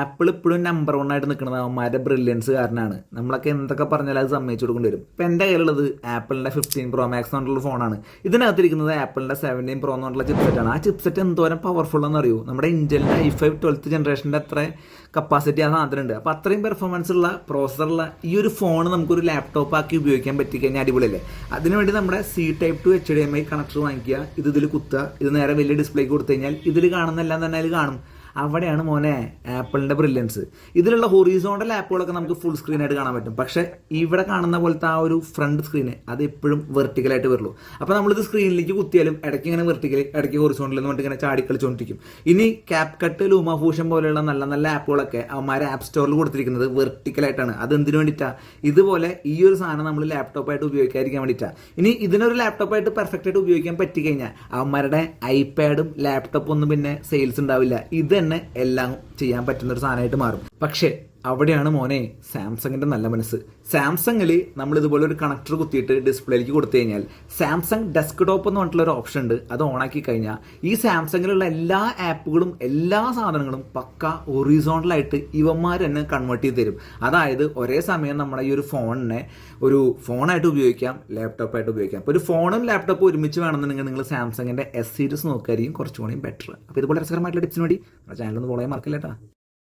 Apple ഇപ്പോഴും number one ആയിട്ട് നിൽക്കുന്നത് അവന്മാരുടെ ബ്രില്യൻസ് കാരണമാണ് നമ്മളൊക്കെ എന്തൊക്കെ പറഞ്ഞാലും അത് സമ്മതിച്ചു കൊടുക്കേണ്ടി വരും. ഇപ്പം എന്റെ കയ്യിലുള്ളത് ആപ്പിളിന്റെ ഫിഫ്റ്റീൻ പ്രോ മാക്സ് എന്നുള്ള ഫോണാണ് ഇതിനകത്തിരിക്കുന്നത് ആപ്പിളിന്റെ സെവന്റീൻ പ്രോ എന്നുള്ള ചിപ്സെറ്റാണ് ആ ചിപ്സെറ്റ് എന്തോരം പവർഫുൾ എന്ന് അറിയൂ? നമ്മുടെ ഇന്റലിന്റെ ഐ ഫൈവ് ട്വൽത്ത് ജനറേഷന്റെ അത്ര കപ്പാസിറ്റി ആ സാധനമുണ്ട് അപ്പോൾ അത്രയും പെർഫോമൻസ് ഉള്ള പ്രോസസ്സറുള്ള ഈ ഒരു ഫോൺ നമുക്കൊരു ലാപ്ടോപ്പ് ആക്കി ഉപയോഗിക്കാൻ പറ്റിക്കഴിഞ്ഞാൽ അടിപൊളിയല്ലേ? അതിനുവേണ്ടി നമ്മുടെ C type to H D M I connector വാങ്ങിക്കുക. ഇത് ഇതിൽ കുത്തുക. ഇത് നേരെ വലിയ ഡിസ്പ്ലേക്ക് കൊടുത്തു കഴിഞ്ഞാൽ ഇതിൽ കാണുന്നെല്ലാം തന്നെ അതിൽ കാണും. അവിടെയാണ് മോനെ ആപ്പിളിന്റെ ബ്രില്യൻസ് ഇതിലുള്ള ഹൊറീസോണ്ടൽ ആപ്പുകളൊക്കെ നമുക്ക് ഫുൾ സ്ക്രീനായിട്ട് കാണാൻ പറ്റും. പക്ഷേ ഇവിടെ കാണുന്ന പോലത്തെ ആ ഒരു ഫ്രണ്ട് സ്ക്രീന് അത് എപ്പോഴും വെർട്ടിക്കലായിട്ട് വരുള്ളൂ. അപ്പോൾ നമ്മളിത് സ്ക്രീനിലേക്ക് കുത്തിയാലും ഇടയ്ക്ക് ഇങ്ങനെ വെർട്ടിക്കൽ ഇടയ്ക്ക് ഹൊറിസോണ്ടൽ എന്ന് പറഞ്ഞിട്ട് ഇങ്ങനെ ചാടി കളിച്ചുകൊണ്ടിരിക്കും ഇനി ക്യാപ് കട്ട് ലൂമ പോലെയുള്ള നല്ല നല്ല ആപ്പുകളൊക്കെ അവന്മാരെ ആപ്പ് സ്റ്റോറിൽ കൊടുത്തിരിക്കുന്നത് വെർട്ടിക്കലായിട്ടാണ് അത് എന്തിനു വേണ്ടിയിട്ടാണ് ഇതുപോലെ ഈ ഒരു സാധനം നമ്മൾ ലാപ്ടോപ്പായിട്ട് ഉപയോഗിക്കാതിരിക്കാൻ വേണ്ടിയിട്ടാണ് ഇനി ഇതിനൊരു ലാപ്ടോപ്പായിട്ട് പെർഫെക്റ്റ് ആയിട്ട് ഉപയോഗിക്കാൻ പറ്റിക്കഴിഞ്ഞാൽ അവന്മാരുടെ ഐപാഡും ലാപ്ടോപ്പും ഒന്നും പിന്നെ സെയിൽസ് ഉണ്ടാവില്ല. ഇത് തന്നെ എല്ലാം ചെയ്യാൻ പറ്റുന്ന ഒരു സാധനമായിട്ട് മാറും. പക്ഷേ അവിടെയാണ് മോനെ സാംസങ്ങിന്റെ നല്ല മനസ്സ്. സാംസങ്ങിൽ നമ്മൾ ഇതുപോലെ ഒരു കണക്ടർ കുത്തിയിട്ട് ഡിസ്പ്ലേയിലേക്ക് കൊടുത്തു കഴിഞ്ഞാൽ സാംസങ് ഡെസ്ക്ടോപ്പ് എന്ന് പറഞ്ഞിട്ടുള്ള ഒരു ഓപ്ഷൻ ഉണ്ട്. അത് ഓണാക്കി കഴിഞ്ഞാൽ ഈ സാംസങ്ങിലുള്ള എല്ലാ ആപ്പുകളും എല്ലാ സാധനങ്ങളും പക്ക ഒറിസോണലായിട്ട് ഇവന്മാർ തന്നെ കൺവേർട്ട് ചെയ്ത് തരും. അതായത് ഒരേ സമയം നമ്മുടെ ഈ ഒരു ഫോണിനെ ഒരു ഫോണായിട്ട് ഉപയോഗിക്കാം ലാപ്ടോപ്പായിട്ട് ഉപയോഗിക്കാം. അപ്പോൾ ഒരു ഫോണും ലാപ്ടോപ്പും ഒരുമിച്ച് വേണമെന്നുണ്ടെങ്കിൽ നിങ്ങൾ സാംസങ്ങിന്റെ എസ് സീരീസ് നോക്കുകയായിരിക്കും കുറച്ചുകൂടി ബെറ്റർ അപ്പോൾ ഇതുപോലെ രസകരമായിട്ടുള്ള ടിപ്സിന് വേണ്ടി ചാനൽ ഒന്ന് ഫോളോ ചെയ്യാൻ കേട്ടോ